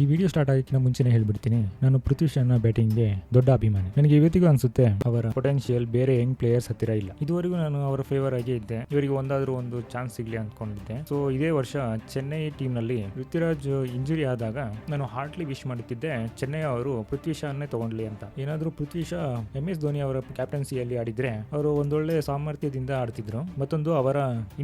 ಈ video start ಆಗಕ್ಕಿಂತ ಮುಂಚೆನೇ ಹೇಳ್ಬಿಡ್ತೀನಿ. ನಾನು ಪೃಥ್ವಿ ಬ್ಯಾಟಿಂಗ್ ಬ್ಯಾಟಿಂಗ್ಗೆ ದೊಡ್ಡ ಅಭಿಮಾನಿ. ನನಗೆ ಇವತ್ತಿಗೂ ಅನ್ಸುತ್ತೆ, ಅವರ ಪೊಟೆನ್ಷಿಯಲ್ ಬೇರೆ ಯಂಗ್ ಪ್ಲೇಯರ್ಸ್ ಹತ್ತಿರ ಇಲ್ಲ. ಇದುವರೆಗೂ ನಾನು ಅವರ ಫೇವರ್ ಆಗಿ ಇದ್ದೆ. ಇವರಿಗೆ ಒಂದಾದ್ರೂ ಒಂದು ಚಾನ್ಸ್ ಸಿಗ್ಲಿ ಅಂದ್ಕೊಂಡಿದ್ದೆ ಸೊ ಇದೇ ವರ್ಷ ಚೆನ್ನೈ ಟೀಮ್ನಲ್ಲಿ ಇಂಜುರಿ ಆದಾಗ ನಾನು ಹಾರ್ಟ್ಲಿ ವಿಶ್ ಮಾಡುತ್ತಿದ್ದೆ, ಚೆನ್ನೈ ಅವರು ಪೃಥ್ವಿ ಶಾನ್ನೇ ತಗೊಂಡ್ಲಿ ಅಂತ. ಏನಾದ್ರೂ ಪೃಥ್ವಿ ಶಾ ಎಂ ಎಸ್ ಧೋನಿ ಅವರ ಕ್ಯಾಪ್ಟನ್ಸಿಯಲ್ಲಿ ಆಡಿದ್ರೆ ಅವರು ಒಂದೊಳ್ಳೆ ಸಾಮರ್ಥ್ಯದಿಂದ ಆಡ್ತಿದ್ರು. ಮತ್ತೊಂದು ಅವರ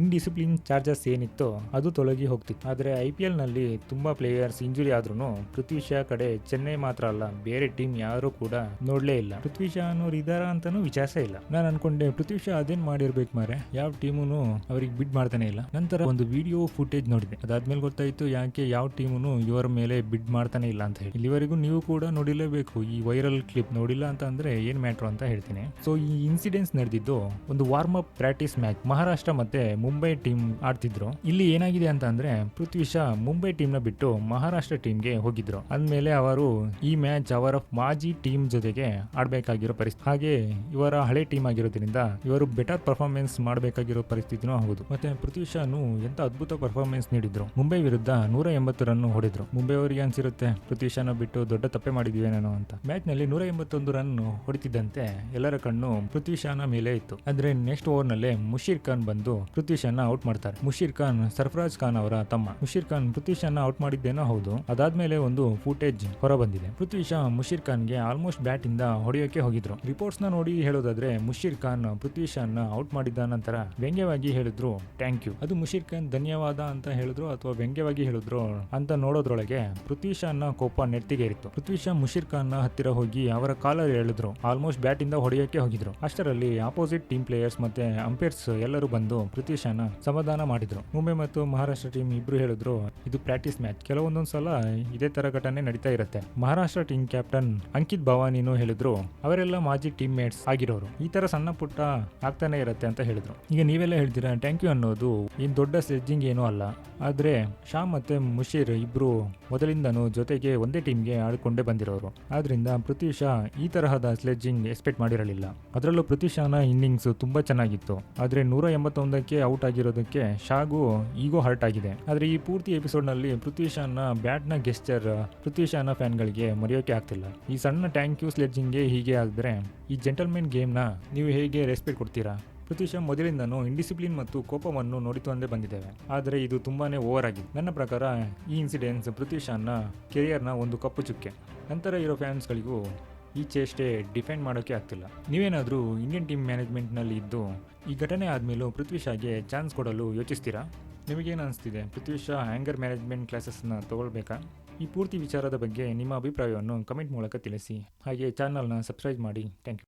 ಇನ್ಡಿಸಿಪ್ಲಿನ್ ಚಾರ್ಜಸ್ ಏನಿತ್ತು ಅದು ತೊಲಗಿ ಹೋಗ್ತಿತ್ತು. ಆದ್ರೆ ಐ ಪಿ ಎಲ್ನಲ್ಲಿ ತುಂಬಾ ಪ್ಲೇಯರ್ಸ್ ಇಂಜುರಿ ಆದ್ರೂ ಪೃಥ್ವಿ ಶಾ ಕಡೆ ಚೆನ್ನೈ ಮಾತ್ರ ಅಲ್ಲ, ಬೇರೆ ಟೀಮ್ ಯಾರು ಕೂಡ ನೋಡ್ಲೇ ಇಲ್ಲ. ಪೃಥ್ವಿ ಶಾ ಅನ್ನೋರು ಇದಾರ ಅಂತಾನು ವಿಚಾರ ಇಲ್ಲ. ನಾನು ಅನ್ಕೊಂಡೆ, ಪೃಥ್ವಿ ಶಾ ಅದೇನ್ ಮಾಡಿರ್ಬೇಕು ಮಾರೆ ಯಾವ ಟೀಮುನು ಅವ್ರಿಗೆ ಬಿಡ್ ಮಾಡ್ತಾನೆ ಇಲ್ಲ. ನಂತರ ಒಂದು ವಿಡಿಯೋ ಫುಟೇಜ್ ನೋಡಿದೆ. ಅದಾದ್ಮೇಲೆ ಗೊತ್ತಾಯ್ತು, ಯಾಕೆ ಯಾವ ಟೀಮುನು ಇವರ ಮೇಲೆ ಬಿಡ್ ಮಾಡ್ತಾನೆ ಇಲ್ಲ ಅಂತ ಹೇಳಿ. ಇಲ್ಲಿವರೆಗೂ ನೀವು ಕೂಡ ನೋಡಿಲೇಬೇಕು, ಈ ವೈರಲ್ ಕ್ಲಿಪ್ ನೋಡಿಲ್ಲ ಅಂತ ಅಂದ್ರೆ ಏನ್ ಮ್ಯಾಟ್ರು ಅಂತ ಹೇಳ್ತೀನಿ. ಸೊ, ಈ ಇನ್ಸಿಡೆನ್ಸ್ ನಡೆದಿದ್ದು ಒಂದು warm up practice match. Maharashtra ಮತ್ತೆ ಮುಂಬೈ ಟೀಮ್ ಆಡ್ತಿದ್ರು. ಇಲ್ಲಿ ಏನಾಗಿದೆ ಅಂತ ಅಂದ್ರೆ, ಪೃಥ್ವಿ ಶಾ ಮುಂಬೈ ಟೀಮ್ನ ಬಿಟ್ಟು ಮಹಾರಾಷ್ಟ್ರ ಟೀಮ್ಗೆ ಹೋಗಿದ್ರು. ಅಂದ್ಮೇಲೆ ಅವರು ಈ ಮ್ಯಾಚ್ ಅವರ ಮಾಜಿ ಟೀಮ್ ಜೊತೆಗೆ ಆಡಬೇಕಾಗಿರೋ ಪರಿಸ್ಥಿತಿ ಹಾಗೆ ಇವರ ಹಳೆ ಟೀಮ್ ಆಗಿರೋದ್ರಿಂದ ಇವರು ಬೆಟರ್ ಪರ್ಫಾರ್ಮೆನ್ಸ್ ಮಾಡಬೇಕಾಗಿರೋ ಪರಿಸ್ಥಿತಿನೂ ಹೌದು. ಮತ್ತೆ ಪೃಥ್ವಿ ಶಾನು ಎಂತ ಅದ್ಭುತ ಪರ್ಫಾರ್ಮೆನ್ಸ್ ನೀಡಿದ್ರು. ಮುಂಬೈ ವಿರುದ್ಧ ನೂರ ಎಂಬತ್ತು ರನ್ ಹೊಡೆದ್ರು. ಮುಂಬೈ ಅವರಿಗೆ ಅನ್ಸಿರುತ್ತೆ ಪೃಥ್ವಿ ಶಾನ ಬಿಟ್ಟು ದೊಡ್ಡ ತಪ್ಪೆ ಮಾಡಿದ್ವಿ ನಾನು ಅಂತ. ಮ್ಯಾಚ್ನಲ್ಲಿ ನೂರ ಎಂಬತ್ತೊಂದು ರನ್ ಹೊಡಿತಿದ್ದಂತೆ ಎಲ್ಲರ ಕಣ್ಣು ಪೃಥ್ವಿ ಶಾನ ಮೇಲೆ ಇತ್ತು. ಆದ್ರೆ ನೆಕ್ಸ್ಟ್ ಓವರ್ನಲ್ಲಿ ಮುಷೀರ್ ಖಾನ್ ಬಂದು ಪೃಥ್ವಿ ಶಾನ ಔಟ್ ಮಾಡ್ತಾರೆ. ಮುಷೀರ್ ಖಾನ್, ಸರ್ಫರಾಜ್ ಖಾನ್ ಅವರ ತಮ್ಮ. ಮುಷೀರ್ ಖಾನ್, ಪೃಥ್ವಿ ಶಾನ ಔಟ್ ಮಾಡಿದ್ದೇನೋ ಹೌದು. ಅದಾದ್ಮೇಲೆ ಒಂದು ಫುಟೇಜ್ ಹೊರ ಬಂದಿದೆ ಪೃಥ್ವಿ ಶಾ ಮುಷೀರ್ ಖಾನ್ಗೆ ಆಲ್ಮೋಸ್ಟ್ ಬ್ಯಾಟ್ ಇಂದ ಹೊಡೆಯೋಕೆ ಹೋಗಿದ್ರು. ರಿಪೋರ್ಟ್ಸ್ನ ನೋಡಿ ಹೇಳೋದಾದ್ರೆ ಮುಷೀರ್ ಖಾನ್ ಪೃಥ್ವಿ ಶಾನ್ ಔಟ್ ಮಾಡಿದ ನಂತರ ವ್ಯಂಗ್ಯವಾಗಿ ಹೇಳಿದ್ರು ಥ್ಯಾಂಕ್ ಯು ಅದು ಮುಷೀರ್ ಖಾನ್ ಧನ್ಯವಾದ ಅಂತ ಹೇಳಿದ್ರು ಅಥವಾ ವ್ಯಂಗ್ಯವಾಗಿ ಹೇಳಿದ್ರು ಅಂತ ನೋಡೋದ್ರೊಳಗೆ ಪೃಥ್ವಿ ಶಾನ್ ಕೋಪ ನೆತ್ತಿಗೇರಿತ್ತು ಪೃಥ್ವಿ ಶಾ ಮುಷೀರ್ ಖಾನ್ನ ಹತ್ತಿರ ಹೋಗಿ ಅವರ ಕಾಲರ್ ಹೇಳಿದ್ರು ಆಲ್ಮೋಸ್ಟ್ ಬ್ಯಾಟ್ ಇಂದ ಹೊಡೆಯೋಕೆ ಹೋಗಿದ್ರು. ಅಷ್ಟರಲ್ಲಿ ಆಪೋಸಿಟ್ ಟೀಮ್ ಪ್ಲೇಯರ್ಸ್ ಮತ್ತೆ ಅಂಪೈರ್ಸ್ ಎಲ್ಲರೂ ಬಂದು ಪೃಥ್ವಿ ಶಾನ ಸಮಾಧಾನ ಮಾಡಿದ್ರು. ಮುಂಬೈ ಮತ್ತು ಮಹಾರಾಷ್ಟ್ರ ಟೀಮ್ ಇಬ್ರು ಹೇಳಿದ್ರು, ಇದು ಪ್ರಾಕ್ಟೀಸ್ ಮ್ಯಾಚ್ ಕೆಲವೊಂದೊಂದ್ ಸಲ ಇದೇ ತರ ಘಟನೆ ನಡೀತಾ ಇರುತ್ತೆ. ಮಹಾರಾಷ್ಟ್ರ ಟೀಮ್ ಕ್ಯಾಪ್ಟನ್ ಅಂಕಿತ್ ಭವಾನಿನೂ ಹೇಳಿದ್ರು, ಅವರೆಲ್ಲ ಮಾಜಿ ಟೀಮ್ ಮೇಟ್ಸ್ ಆಗಿರೋರು. ಈ ತರ ಸಣ್ಣ ಪುಟ್ಟ ಆಗ್ತಾನೆ ಇರುತ್ತೆ ಅಂತ ಹೇಳಿದ್ರು. ಈಗ ನೀವೆಲ್ಲ ಹೇಳ್ತೀರಾ ಥ್ಯಾಂಕ್ ಯು ಅನ್ನೋದು ಏನ್ ದೊಡ್ಡ ಸ್ಲೆಡ್ಜಿಂಗ್ ಏನೂ ಅಲ್ಲ. ಆದ್ರೆ ಶಾ ಮತ್ತೆ ಮುಷೀರ್ ಇಬ್ರು ಮೊದಲಿಂದನೂ ಜೊತೆಗೆ ಒಂದೇ ಟೀಮ್ಗೆ ಆಡ್ಕೊಂಡೇ ಬಂದಿರೋರು. ಆದ್ರಿಂದ ಪೃಥ್ವಿ ಶಾ ಈ ತರಹದ ಸ್ಲೆಜ್ಜಿಂಗ್ ಎಕ್ಸ್ಪೆಕ್ಟ್ ಮಾಡಿರಲಿಲ್ಲ. ಅದರಲ್ಲೂ ಪೃಥ್ವಿ ಶಾನ ಇನ್ನಿಂಗ್ಸ್ ತುಂಬಾ ಚೆನ್ನಾಗಿತ್ತು. ಆದ್ರೆ ನೂರ ಎಂಬತ್ತೊಂದಕ್ಕೆ ಔಟ್ ಆಗಿರೋದಕ್ಕೆ ಶಾಗೂ ಈಗೋ ಹರ್ಟ್ ಆಗಿದೆ. ಆದ್ರೆ ಈ ಪೂರ್ತಿ ಎಪಿಸೋಡ್ನಲ್ಲಿ ಪೃಥ್ವಿ ಶಾನ ಬ್ಯಾಟ್ನ ಗೆಸ್ಚರ್ ಪೃಥ್ವಿ ಶಾನ ಫ್ಯಾನ್ಗಳಿಗೆ ಮರೆಯೋಕೆ ಆಗ್ತಿಲ್ಲ. ಈ ಸಣ್ಣ ಟ್ಯಾಂಕ್ ಯು ಸ್ಲೆಡ್ಜಿಂಗ್ಗೆ ಹೀಗೆ ಆದರೆ, ಈ ಜೆಂಟಲ್ಮೆನ್ ಗೇಮ್ನ ನೀವು ಹೇಗೆ ರೆಸ್ಪೆಕ್ಟ್ ಕೊಡ್ತೀರಾ? ಪೃಥ್ವಿ ಶಾ ಮೊದಲಿಂದನೂ ಇಂಡಿಸಿಪ್ಲಿನ್ ಮತ್ತು ಕೋಪವನ್ನು ನೋಡಿಕೊಂಡೇ ಬಂದಿದ್ದೇವೆ. ಆದರೆ ಇದು ತುಂಬಾನೇ ಓವರ್ ಆಗಿದೆ. ನನ್ನ ಪ್ರಕಾರ, ಈ ಇನ್ಸಿಡೆನ್ಸ್ ಪೃಥ್ವಿ ಶಾನ ಕೆರಿಯರ್ನ ಒಂದು ಕಪ್ಪು ಚುಕ್ಕೆ. ನಂತರ ಇರೋ ಫ್ಯಾನ್ಸ್ಗಳಿಗೂ ಈ ಚೇಷ್ಟೆ ಡಿಫೆಂಡ್ ಮಾಡೋಕ್ಕೆ ಆಗ್ತಿಲ್ಲ. ನೀವೇನಾದರೂ ಇಂಡಿಯನ್ ಟೀಮ್ ಮ್ಯಾನೇಜ್ಮೆಂಟ್ನಲ್ಲಿ ಇದ್ದು ಈ ಘಟನೆ ಆದಮೇಲೂ ಪೃಥ್ವಿ ಶಾಗೆ ಚಾನ್ಸ್ ಕೊಡಲು ಯೋಚಿಸ್ತೀರಾ? ನಿಮಗೇನು ಅನಿಸ್ತಿದೆ? ಪೃಥ್ವಿ ಶಾ ಆ್ಯಂಗರ್ ಮ್ಯಾನೇಜ್ಮೆಂಟ್ ಕ್ಲಾಸಸ್ನ ತಗೊಳ್ಬೇಕಾ? ಈ ಪೂರ್ತಿ ವಿಚಾರದ ಬಗ್ಗೆ ನಿಮ್ಮ ಅಭಿಪ್ರಾಯವನ್ನು ಕಮೆಂಟ್ ಮೂಲಕ ತಿಳಿಸಿ. ಹಾಗೆ ಚಾನಲ್ನ ಸಬ್ಸ್ಕ್ರೈಬ್ ಮಾಡಿ. Thank you